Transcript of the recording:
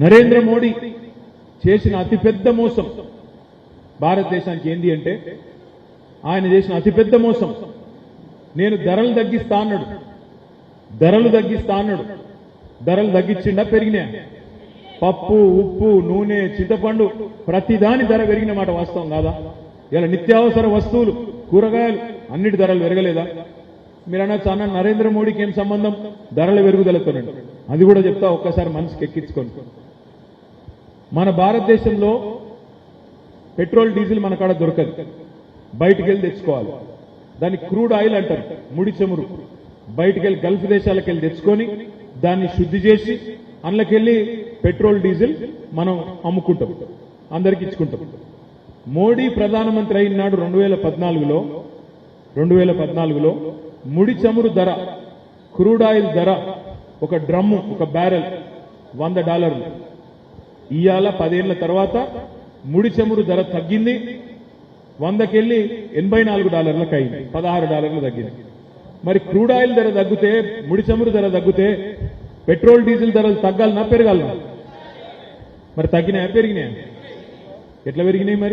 నరేంద్ర మోడీ చేసిన అతిపెద్ద మోసం భారతదేశానికి ఏంది అంటే ఆయన చేసిన అతిపెద్ద మోసం నేను ధరలు తగ్గిస్తా అన్నాడు. ధరలు తగ్గిస్తా అన్నాడు. ధరలు తగ్గించిండా పెరిగినా? పప్పు ఉప్పు నూనె చింతపండు ప్రతిదాని ధర పెరిగిన మాట వాస్తవం కాదా? ఇలా నిత్యావసర వస్తువులు కూరగాయలు అన్నిటి ధరలు పెరగలేదా? మీరు అనొచ్చు చాలా నరేంద్ర మోడీకి ఏం సంబంధం? ధరల పెరుగుదలతోనండి అది కూడా చెప్తా ఒక్కసారి మనసుకి ఎక్కించుకోండి. మన భారతదేశంలో పెట్రోల్ డీజిల్ మన కాడ దొరకదు. బయటికి వెళ్ళి తెచ్చుకోవాలి. దాన్ని క్రూడ్ ఆయిల్ అంటారు ముడి చమురు. బయటికి వెళ్ళి గల్ఫ్ దేశాలకు వెళ్ళి తెచ్చుకొని దాన్ని శుద్ధి చేసి అందులోకెళ్ళి పెట్రోల్ డీజిల్ మనం అమ్ముకుంటాం. అందరికి ఇచ్చుకుంటాం. మోడీ ప్రధానమంత్రి అయినాడు రెండు వేల పద్నాలుగులో రెండు వేల పద్నాలుగులో ముడి చమురు ధర క్రూడ్ ఆయిల్ ధర ఒక డ్రమ్ము ఒక బ్యారెల్ వంద డాలర్లు. ఇవాళ పదేళ్ళ తర్వాత ముడి చమురు ధర తగ్గింది. వందకెళ్ళి ఎనభై నాలుగు డాలర్లకు అయింది పదహారు డాలర్లు తగ్గింది. మరి క్రూడ్ ఆయిల్ ధర తగ్గితే ముడి చమురు ధర తగ్గితే పెట్రోల్ డీజిల్ ధరలు తగ్గాలనా పెరగాలనా మరి తగ్గినాయా పెరిగినాయా? ఎట్లా పెరిగినాయి మరి?